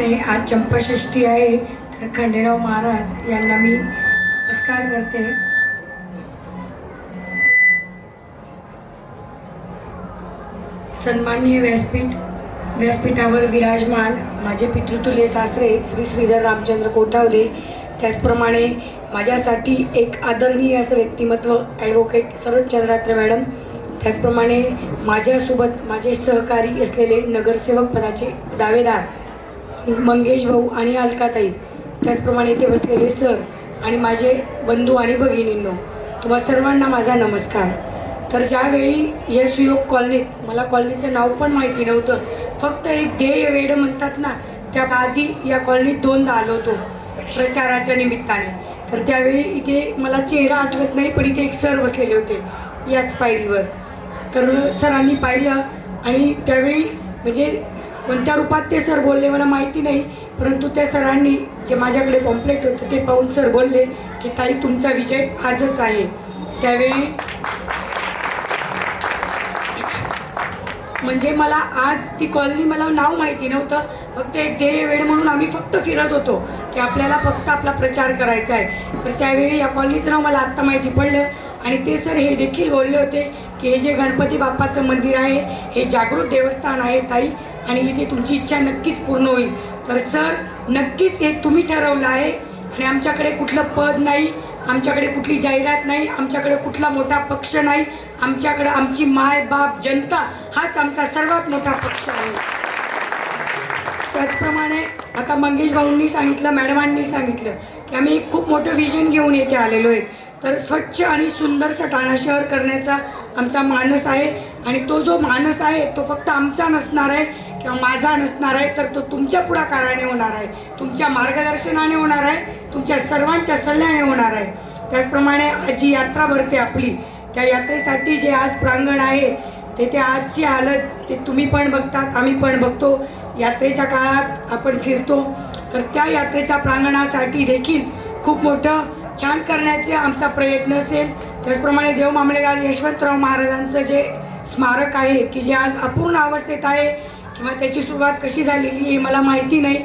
त्याचप्रमाणे आज चंपाषष्ठी आहे. तर खंडेराव महाराज यांना मी नमस्कार करते. सन्माननीय व्यासपीठ व्यासपीठावर विराजमान माझे पितृतुल्य सासरे श्री श्रीधर रामचंद्र कोठावदे. त्याचप्रमाणे माझ्यासाठी एक आदरणीय असं व्यक्तिमत्व ॲडव्होकेट सरोज चंद्रात्र मॅडम. त्याचप्रमाणे माझ्यासोबत माझे सहकारी असलेले नगरसेवक पदाचे दावेदार मंगेश भाऊ आणि अलकाताई त्याचप्रमाणे इथे बसलेले सर आणि माझे बंधू आणि भगिनींनो तुम्हा सर्वांना माझा नमस्कार. तर ज्यावेळी या सुयोग कॉलनीत मला कॉलनीचं नाव पण माहिती नव्हतं फक्त एक ध्येय वेड म्हणतात ना त्या आधी या कॉलनीत दोनदा आलो होतो प्रचाराच्या निमित्ताने. तर त्यावेळी इथे मला चेहरा आठवत नाही पण इथे एक सर बसलेले होते याच पायरीवर. तर सरांनी पाहिलं आणि त्यावेळी म्हणजे कोणत्या रूपात ते सर बोलले मला माहिती नाही परंतु त्या सरांनी जे माझ्याकडे पॉम्प्लेट होतं ते पाहून सर बोलले की ताई तुमचा विजय आजच आहे. त्यावेळी म्हणजे मला आज ती कॉलनी मला नाव माहिती नव्हतं फक्त एक ध्येय वेळ म्हणून आम्ही फक्त फिरत होतो की आपल्याला फक्त आपला प्रचार करायचा आहे. तर त्यावेळी या कॉलनीचं नाव मला आत्ता माहिती पडलं आणि ते सर हे देखील बोलले होते की हे जे गणपती बाप्पाचं मंदिर आहे हे जागृत देवस्थान आहे ताई आणि इथे तुमची इच्छा नक्कीच पूर्ण होईल. तर सर नक्कीच हे तुम्ही ठरवलं आहे. आणि आमच्याकडे कुठलं पद नाही आमच्याकडे कुठली जाहिरात नाही आमच्याकडे कुठला मोठा पक्ष नाही आमच्याकडे आमची माय बाप जनता हाच आमचा सर्वात मोठा पक्ष आहे. त्याचप्रमाणे आता मंगेश भाऊंनी सांगितलं मॅडमांनी सांगितलं की आम्ही एक खूप मोठं विजन घेऊन येथे आलेलो आहे. तर स्वच्छ आणि सुंदर सटाणा शहर करण्याचा आमचा मानस आहे. आणि तो जो मानस आहे तो फक्त आमचा नसणार आहे. किंवा माझा नसणार आहे तर तो तुमच्या पुढाकाराने होणार आहे. तुमच्या मार्गदर्शनाने होणार आहे तुमच्या सर्वांच्या सल्ल्याने होणार आहे. त्याचप्रमाणे जी यात्रा भरते आपली. त्या यात्रेसाठी जे आज प्रांगण आहे तेथे आजची हालत ते तुम्ही पण बघतात आम्ही पण बघतो. यात्रेच्या काळात आपण फिरतो. तर त्या यात्रेच्या प्रांगणासाठी देखील खूप मोठं छान करण्याचे आमचा प्रयत्न असेल. त्याचप्रमाणे देव मामलेदार यशवंतराव महाराजांचं जे स्मारक आहे की जे आज अपूर्ण अवस्थेत आहे किंवा त्याची सुरुवात कशी झालेली हे मला माहिती नाही.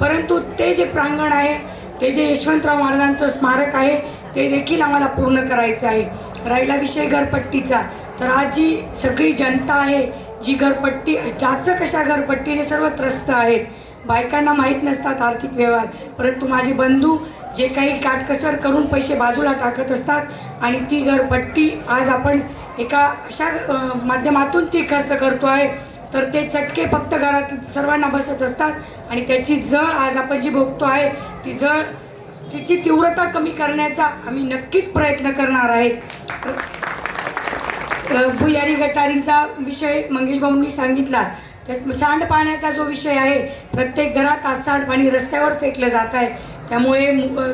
परंतु ते जे प्रांगण आहे ते जे यशवंतराव महाराजांचं स्मारक आहे ते देखील आम्हाला पूर्ण करायचं आहे. राहिला विषय घरपट्टीचा. तर आज जी सगळी जनता आहे जी घरपट्टी ज्याचं कशा घरपट्टीने सर्व त्रस्त आहेत बायकांना माहीत नसतात आर्थिक व्यवहार. परंतु माझे बंधू जे काही काटकसर करून पैसे बाजूला टाकत असतात आणि ती घरपट्टी आज आपण एका अशा माध्यमातून ती खर्च करतो आहे. तर ते चटके फक्त घरात सर्वांना बसत असतात आणि त्याची जळ आज आपण जी भोगतो आहे ती जळ तिची तीव्रता कमी करण्याचा आम्ही नक्कीच प्रयत्न करणार आहेत भुयारी गटारींचा विषय मंगेश भाऊंनी सांगितला. त्यात सांडपाण्याचा जो विषय आहे प्रत्येक घरात आज सांडपाणी रस्त्यावर फेकलं जात आहे. त्यामुळे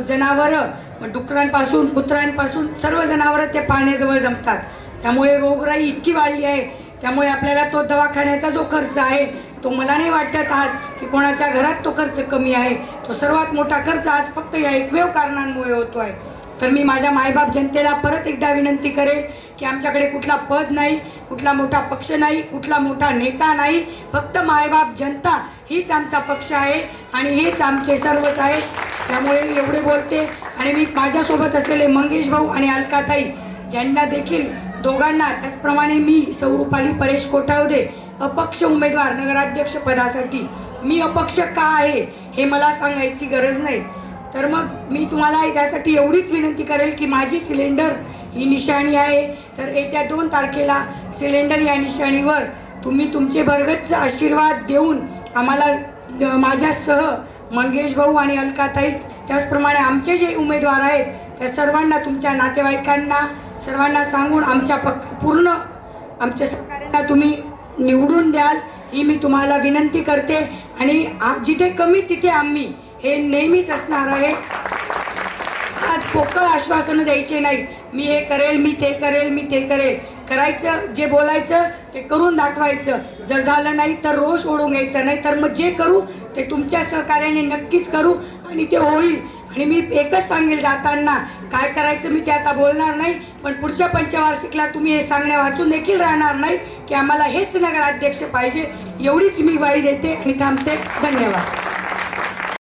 जनावरं डुकरांपासून कुत्र्यांपासून सर्व जनावरं त्या पाण्याजवळ जमतात. त्यामुळे रोगराई इतकी वाढली आहे त्यामुळे आपल्याला तो दवाखान्याचा जो खर्च आहे तो मला नाही वाटत आज की कोणाच्या घरात तो खर्च कमी आहे. तो सर्वात मोठा खर्च आज फक्त या एकमेव कारणांमुळे होतो आहे तर मी माझ्या मायबाप जनतेला परत एकदा विनंती करेन की आमच्याकडे कुठला पद नाही कुठला मोठा पक्ष नाही कुठला मोठा नेता नाही. फक्त मायबाप जनता हीच आमचा पक्ष आहे आणि हेच आमचे सर्वच आहे. त्यामुळे मी एवढे बोलते आणि मी माझ्यासोबत असलेले मंगेश भाऊ आणि अलकाताई यांना देखील दोघांना त्याचप्रमाणे मी सौरूपाली परेश कोठावदे अपक्ष उमेदवार नगराध्यक्ष पदासाठी. मी अपक्ष का आहे हे मला सांगायची गरज नाही. तर मग मी तुम्हाला त्यासाठी एवढीच विनंती करेल की माझी सिलेंडर ही निशाणी आहे. तर येत्या दोन तारखेला सिलेंडर या निशाणीवर तुम्ही तुमचे भरगच्च आशीर्वाद देऊन आम्हाला माझ्यासह मंगेश भाऊ आणि अलकाताई त्याचप्रमाणे आमचे जे उमेदवार आहेत त्या सर्वांना तुमच्या नातेवाईकांना सर्वांना सांगून आमच्या पक पूर्ण आमच्या सहकार्यांना तुम्ही निवडून द्याल ही मी तुम्हाला विनंती करते. आणि जिथे कमी तिथे आम्ही. हे नेहमीच असणार आहे. आज पोकळ आश्वासनं द्यायचे नाही मी हे करेल मी ते करेल मी ते करेल. करायचं जे बोलायचं ते करून दाखवायचं. जर झालं नाही तर रोष ओढून घ्यायचं. नाही तर मग जे करू ते तुमच्या सहकार्याने नक्कीच करू आणि ते होईल. आणि मी एकच सांगेल जाताना काय करायचं मी ते आता बोलणार नाही. पण पुढच्या पंचवार्षिकला तुम्ही हे सांगण्या वाचून देखील राहणार नाही की आम्हाला हेच नगराध्यक्ष पाहिजे. एवढीच मी बाई देते आणि थांबते. धन्यवाद.